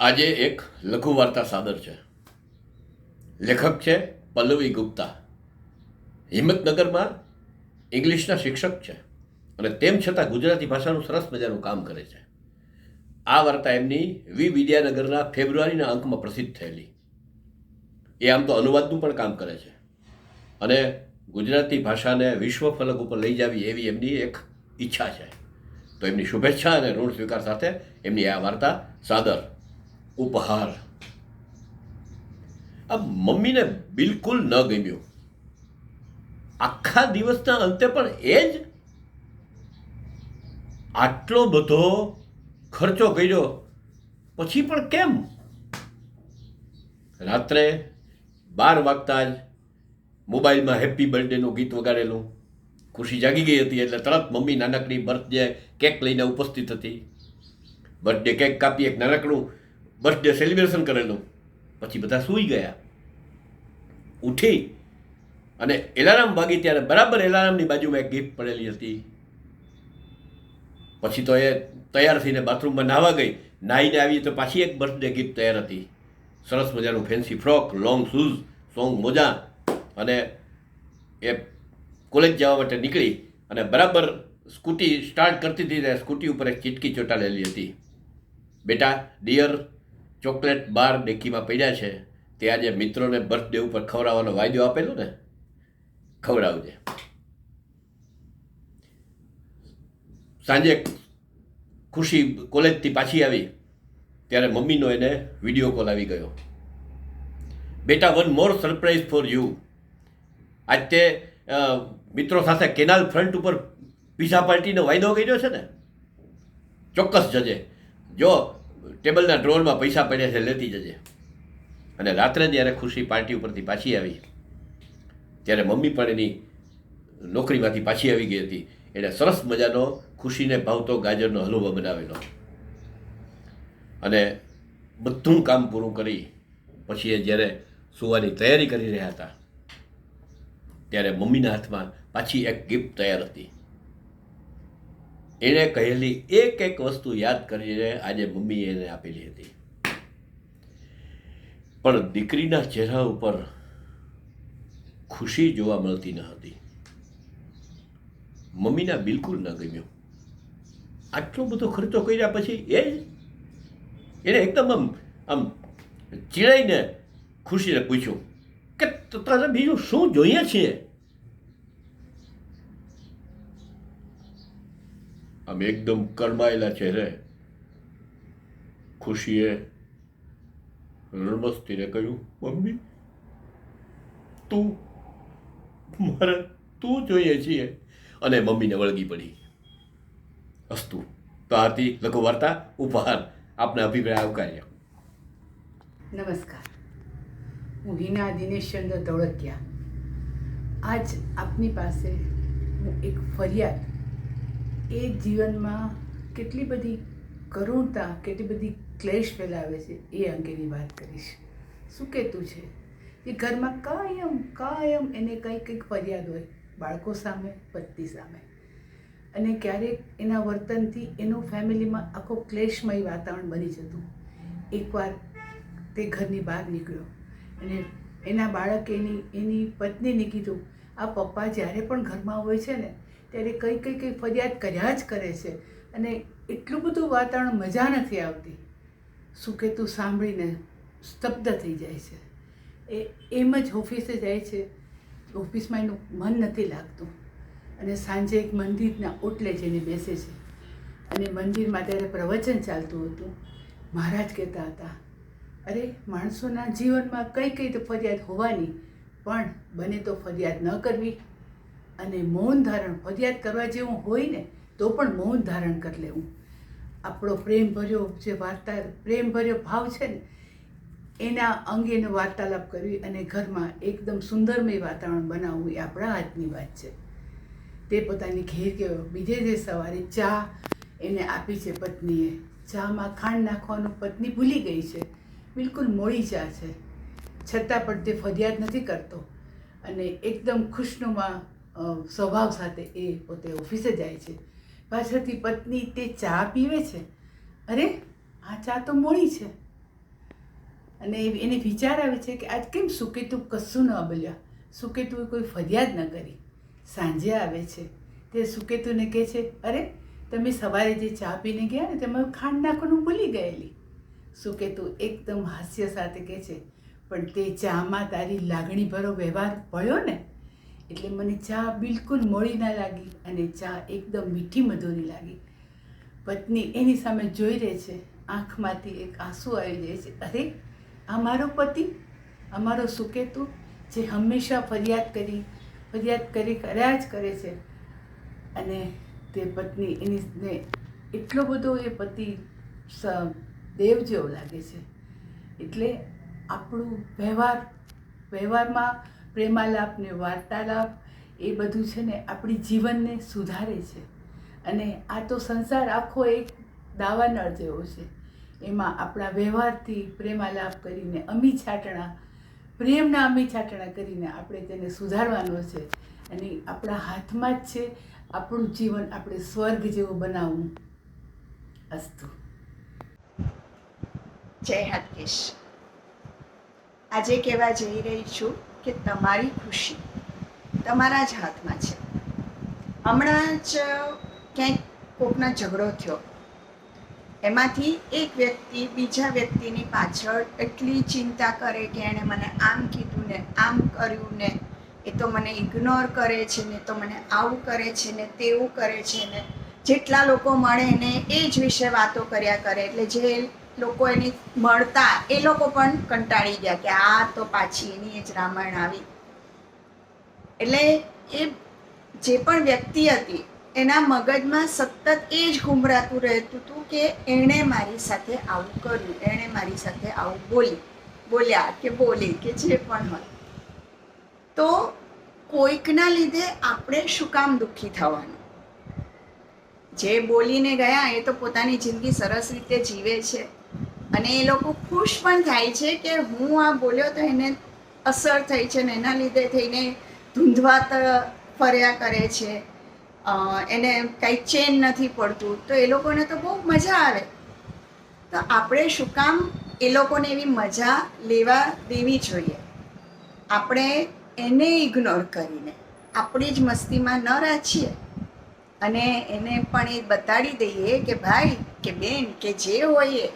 આજે એક લઘુ વાર્તા સાદર છે. લેખક છે પલ્લવી ગુપ્તા. હિંમતનગરમાં ઇંગ્લિશના શિક્ષક છે અને તેમ છતાં ગુજરાતી ભાષાનું સરસ મજાનું કામ કરે છે. આ વાર્તા એમની વી વિદ્યાનગરના ફેબ્રુઆરીના અંકમાં પ્રસિદ્ધ થયેલી. એ આમ તો અનુવાદનું પણ કામ કરે છે. અને ગુજરાતી ભાષાને વિશ્વ ફલક ઉપર લઈ જવી એવી એમની એક ઈચ્છા છે. તો એમની શુભેચ્છા અને ઋણ સ્વીકાર સાથે એમની આ વાર્તા સાદર ઉપહાર. આ મમ્મીને બિલકુલ ન ગમ્યો. આખા દિવસના અંતે પણ એ જ આટલો બધો ખર્ચો કર્યો. પછી પણ કેમ? રાત્રે બાર વાગતા જ મોબાઈલમાં હેપી બર્થડેનું ગીત વગાડેલું. ખુશી જાગી ગઈ હતી એટલે તરત મમ્મી નાનકડી બર્થડે કેક લઈને ઉપસ્થિત હતી. બર્થડે કેક કાપી એક નાનકડું બર્થડે સેલિબ્રેશન કરેલું, પછી બધા સૂઈ ગયા. ઉઠી અને એલાર્મ વાગી ત્યારે બરાબર એલાર્મની બાજુમાં એક ગિફ્ટ પડેલી હતી. પછી તો એ તૈયાર થઈને બાથરૂમમાં નાહવા ગઈ. નાહીને આવી તો પાછી એક બર્થડે ગિફ્ટ તૈયાર હતી. સરસ મજાનું ફેન્સી ફ્રોક લોંગ શૂઝ સોંગ મોજા અને એ કોલેજ જવા માટે નીકળી અને બરાબર સ્કૂટી સ્ટાર્ટ કરતી હતી ત્યારે સ્કૂટી ઉપર એક ચીટકી ચોંટાડેલી હતી. બેટા ડિયર ચોકલેટ બાર ડેકીમાં પડ્યા છે, તે આજે મિત્રોને બર્થડે ઉપર ખવડાવવાનો વાયદો આપેલો ને? ખવડાવજે. સાંજે ખુશી કોલેજથી પાછી આવી, ત્યારે મમ્મીનો એને વીડિયો કોલ આવી ગયો. બેટા one more surprise for you આજ તે મિત્રો સાથે કેનાલ ફ્રન્ટ ઉપર પીઝા પાર્ટીનો વાયદો કર્યો છે ને? ચોક્કસ જજે. જો ટેબલના ડ્રોરમાં પૈસા પડ્યા છે, લેતી જજે. અને રાત્રે જ્યારે ખુશી પાર્ટી ઉપરથી પાછી આવી, ત્યારે મમ્મી પણ એની નોકરીમાંથી પાછી આવી ગઈ હતી. એણે સરસ મજાનો ખુશીને ભાવતો ગાજરનો હલવો બનાવેલો. અને બધું કામ પૂરું કરી પછી એ જ્યારે સુવાની તૈયારી કરી રહ્યા હતા, ત્યારે મમ્મીના હાથમાં પાછી એક ગિફ્ટ તૈયાર હતી. એણે કહેલી, એક એક વસ્તુ યાદ કરીને આજે મમ્મીએ એને આપેલી હતી. પણ દીકરીના ચહેરા ઉપર ખુશી જોવા મળતી ન હતી. મમ્મીના બિલકુલ ન ગમ્યું. આટલો બધો ખર્ચો કર્યા પછી એ એને એકદમ આમ આમ ચીડાઈને ખુશીને પૂછ્યું કે, ત- તારે બીજું શું જોઈએ છીએ આમ એકદમ કરમાયેલા ચહેરે ખુશીએ રણમસ્તીને કહ્યું, મમ્મી, તું, મારે તું જોઈએ છીએ. અને મમ્મીને વળગી પડી. અસ્તુ, તો આરતી લઘુ વાર્તા, ઉપહાર, આપના અભિપ્રાય આવકાર્ય. નમસ્કાર. હું હિના દિનેશચંદ્ર ધોળકિયા. આજ આપની પાસે હું એક ફરિયાદ એ જીવનમાં કેટલી બધી કરુણતા, કેટલી બધી ક્લેશ ફેલાવે છે, એ અંગેની વાત કરીશ. શું કહેતું છે? એ ઘરમાં કાયમ કાયમ એને કંઈક કંઈક ફરિયાદ હોય, બાળકો સામે પત્ની સામે. અને ક્યારેક એના વર્તનથી એનું ફેમિલીમાં આખો ક્લેશમય વાતાવરણ બની જતું. એકવાર તે ઘરની બહાર નીકળ્યો. અને એના બાળકે એની એની પત્નીને કીધું, આ પપ્પા જ્યારે પણ ઘરમાં હોય છે ને ત્યારે કઈ કઈ કઈ ફરિયાદ કર્યા જ કરે છે. અને એટલું બધું વાતાવરણ મજા નથી આવતી. સુકેતુ સાંભળીને સ્તબ્ધ થઈ જાય છે. એ, એમ જ ઓફિસે જાય છે. ઓફિસમાં એનું મન નથી લાગતું. અને સાંજે એક મંદિરના ઓટલે જઈને બેસે છે. અને મંદિરમાં ત્યારે પ્રવચન ચાલતું હતું. મહારાજ કહેતા હતા, અરે, માણસોના જીવનમાં કઈ કઈ તો ફરિયાદ હોવાની, પણ બને તો ફરિયાદ ન કરવી. અને મૌન ધારણ ફરિયાદ કરવા જેવું હોય ને, તો પણ મૌન ધારણ કરી લેવું. આપણો પ્રેમ ભર્યો જે વાર્તા પ્રેમ ભર્યો ભાવ છે ને, એના અંગેનો વાર્તાલાપ કરવી અને ઘરમાં એકદમ સુંદરમય વાતાવરણ બનાવવું એ આપણા હાથની વાત છે. તે પોતાની ઘેર ગયો બીજે જે સવારે ચા એને આપી છે પત્નીએ. ચામાં ખાંડ નાખવાનું પત્ની ભૂલી ગઈ છે. બિલકુલ મોડી ચા છે. છતાં પણ તે ફરિયાદ નથી કરતો. અને એકદમ ખુશનુમા સ્વભાવ સાથે એ પોતે ઓફિસે જાય છે. પાછળથી પત્ની તે ચા પીવે છે. અરે, આ ચા તો મોડી છે. અને એને વિચાર આવે છે કે આજ કેમ સુકેતુ કશું ન બોલ્યા. સુકેતુએ કોઈ ફરિયાદ ન કરી. સાંજે આવે છે. તે સુકેતુને કહે છે, અરે, તમે સવારે જે ચા પીને ગયા ને તેમાં ખાંડ નાખવાનું ભૂલી ગયેલી. સુકેતુ એકદમ હાસ્ય સાથે કહે છે, પણ તે ચામાં તારી લાગણીભરો વ્યવહાર પડ્યો ને એટલે મને ચા બિલકુલ મોડી ના લાગી અને ચા એકદમ મીઠી મધુરી લાગી. પત્ની એની સામે જોઈ રહે છે. આંખમાંથી એક આંસુ આવી જાય છે. અરે, આ મારો પતિ? અમારો સુકેતુ? જે હંમેશા ફરિયાદ કરી ફરિયાદ કરી, કર્યા જ કરે છે. અને તે પત્ની એની એટલો બધો એ પતિ દેવ જેવો લાગે છે. એટલે આપણું વ્યવહાર, વ્યવહારમાં પ્રેમાલાપ ને વાર્તાલાપ એ બધું છે ને આપણી જીવનને સુધારે છે. અને આ તો સંસાર આખો એક દાવાનળ જેવો છે. એમાં આપણા વ્યવહારથી પ્રેમાલાપ કરીને અમી છાટણા, પ્રેમના અમી છાટણા કરીને આપણે તેને સુધારવાનો છે. અને આપણા હાથમાં જ છે આપણું જીવન આપણે સ્વર્ગ જેવું બનાવવું. અસ્તુ. જય હાટકેશ આજે કહેવા જઈ રહી છું કે તમારી ખુશી તમારા જ હાથમાં છે. હમણાં જ ક્યાંક કોકના ઝઘડો થયો. એમાંથી એક વ્યક્તિ બીજા વ્યક્તિની પાછળ એટલી ચિંતા કરે કે એણે મને આમ કીધું ને આમ કર્યું ને, એ તો મને ઇગ્નોર કરે છે ને તો મને આવું કરે છે ને, તેવું કરે છે ને. જેટલા લોકો મળે ને એ જ વિશે વાતો કર્યા કરે. એટલે જે લોકો એની મળતા એ લોકો પણ કંટાળી ગયા કે આ તો પાછી એની જ રામાયણ આવી. એટલે એ જે પણ વ્યક્તિ હતી, એના મગજમાં સતત એ જ ઘૂમરાતું રહેતું હતું કે એણે મારી સાથે આવું કર્યું, એણે મારી સાથે આવું બોલી, બોલ્યા કે બોલી કે જે પણ હોય. તો કોઈકના લીધે આપણે શું કામ દુઃખી થવાનું? જે બોલીને ગયા એ તો પોતાની જિંદગી સરસ રીતે જીવે છે. અને એ લોકો ખુશ પણ થાય છે કે હું આ બોલ્યો તો એને અસર થઈ છે ને એના લીધે થઈને ધૂંધવાત ફર્યા કરે છે. એને કંઈ ચેન નથી પડતું. તો એ લોકોને તો બહુ મજા આવે. તો આપણે શું કામ એ લોકોને એવી મજા લેવા દેવી જોઈએ? આપણે એને ઇગ્નોર કરીને, આપણી જ મસ્તીમાં ન રાખીએ. અને એને પણ એ બતાડી દઈએ કે ભાઈ, કે બેન, કે જે હોય એ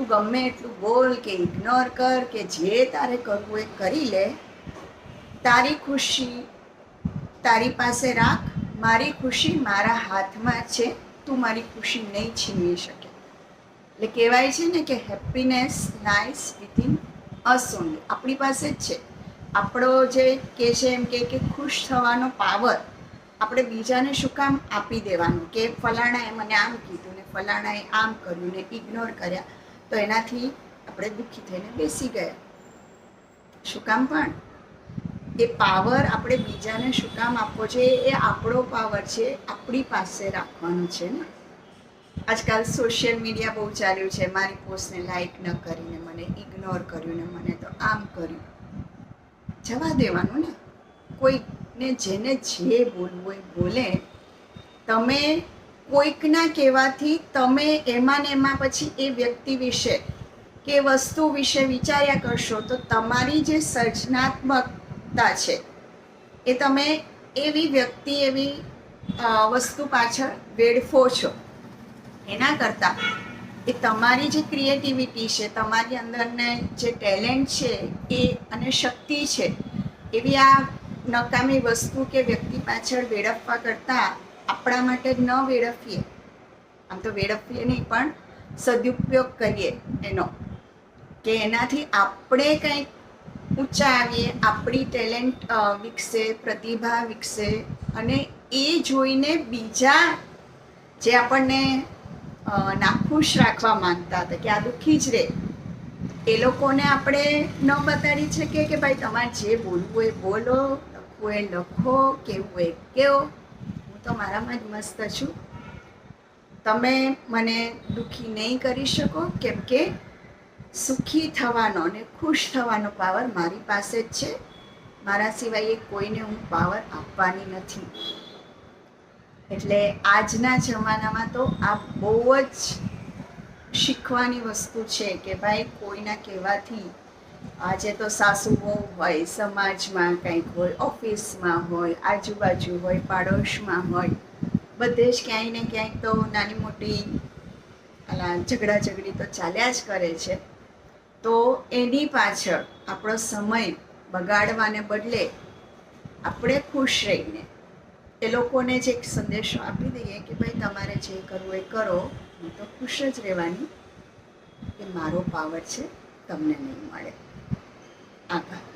તું ગમે એટલું બોલ કે ઇગ્નોર કર કે જે તારે કરવું એ કરી લે. તારી ખુશી તારી પાસે રાખ. મારી ખુશી મારા હાથમાં છે. તું મારી ખુશી નહીં છીનવી શકે. એટલે કહેવાય છે ને કે હેપીનેસ લાઈસ વિથિન અસ આપણી પાસે જ છે. આપણો જે કે છે એમ કે કે ખુશ થવાનો પાવર આપણે બીજાને શું કામ આપી દેવાનું? કે ફલાણાએ મને આમ કીધું ને ફલાણાએ આમ કર્યું ને ઇગ્નોર કર્યા. તો એનાથી આપણે દુઃખી થઈને બેસી ગયા. શું કામ પણ? એ પાવર આપણે બીજાને શું કામ આપવો છે? એ આપણો પાવર છે, આપણી પાસે રાખવાનો છે ને. આજકાલ સોશિયલ મીડિયા બહુ ચાલ્યું છે. મારી પોસ્ટને લાઈક ન કરીને મને ઇગ્નોર કર્યું ને મને તો આમ કર્યું. જવા દેવાનું ને. કોઈને જેને જે બોલવું એ બોલે. તમે કોઈકના કહેવાથી તમે એમાં ને એમાં પછી એ વ્યક્તિ વિશે કે વસ્તુ વિશે વિચાર્યા કરશો તો તમારી જે સર્જનાત્મકતા છે, એ તમે એવી વ્યક્તિ, એવી વસ્તુ પાછળ વેડફો છો. એના કરતાં એ તમારી જે ક્રિએટિવિટી છે, તમારી અંદરને જે ટેલેન્ટ છે, એ અને શક્તિ છે, એવી આ નકામી વસ્તુ કે વ્યક્તિ પાછળ વેડફવા કરતાં આપણા માટે ન વેડફીએ. આમ તો વેડફીએ નહીં, પણ સદુપયોગ કરીએ એનો. કે એનાથી આપણે કંઈક ઊંચા આવીએ આપણી ટેલેન્ટ વિકસે, પ્રતિભા વિકસે અને એ જોઈને બીજા જે આપણને નાખુશ રાખવા માંગતા હતા કે આ દુઃખી જ રહે એ લોકોને આપણે ન બતાડી શકીએ કે ભાઈ તમારે જે બોલવું એ બોલો, લખવું એ લખો, કેવું એ કેવો. તો મારામાં જ મસ્ત છું. તમે મને દુઃખી નહીં કરી શકો, કેમ કે સુખી થવાનો અને ખુશ થવાનો પાવર મારી પાસે જ છે. મારા સિવાય કોઈને હું પાવર આપવાની નથી. એટલે આજના જમાનામાં તો આ બહુ જ શીખવાની વસ્તુ છે કે ભાઈ કોઈના કહેવાથી આજે તો સાસુ બહુ હોય, સમાજમાં કંઈક હોય, ઓફિસમાં હોય, આજુબાજુ હોય, પાડોશમાં હોય, બધે જ ક્યાંય ને ક્યાંય તો નાની મોટી અલા ઝઘડા ઝઘડી તો ચાલ્યા જ કરે છે. તો એની પાછળ આપણો સમય બગાડવાને બદલે આપણે ખુશ રહીને એ લોકોને જ એક સંદેશો આપી દઈએ કે ભાઈ તમારે જે કરવું એ કરો, હું તો ખુશ જ રહેવાની એ મારો પાવર છે, તમને નહીં મળે. 啊。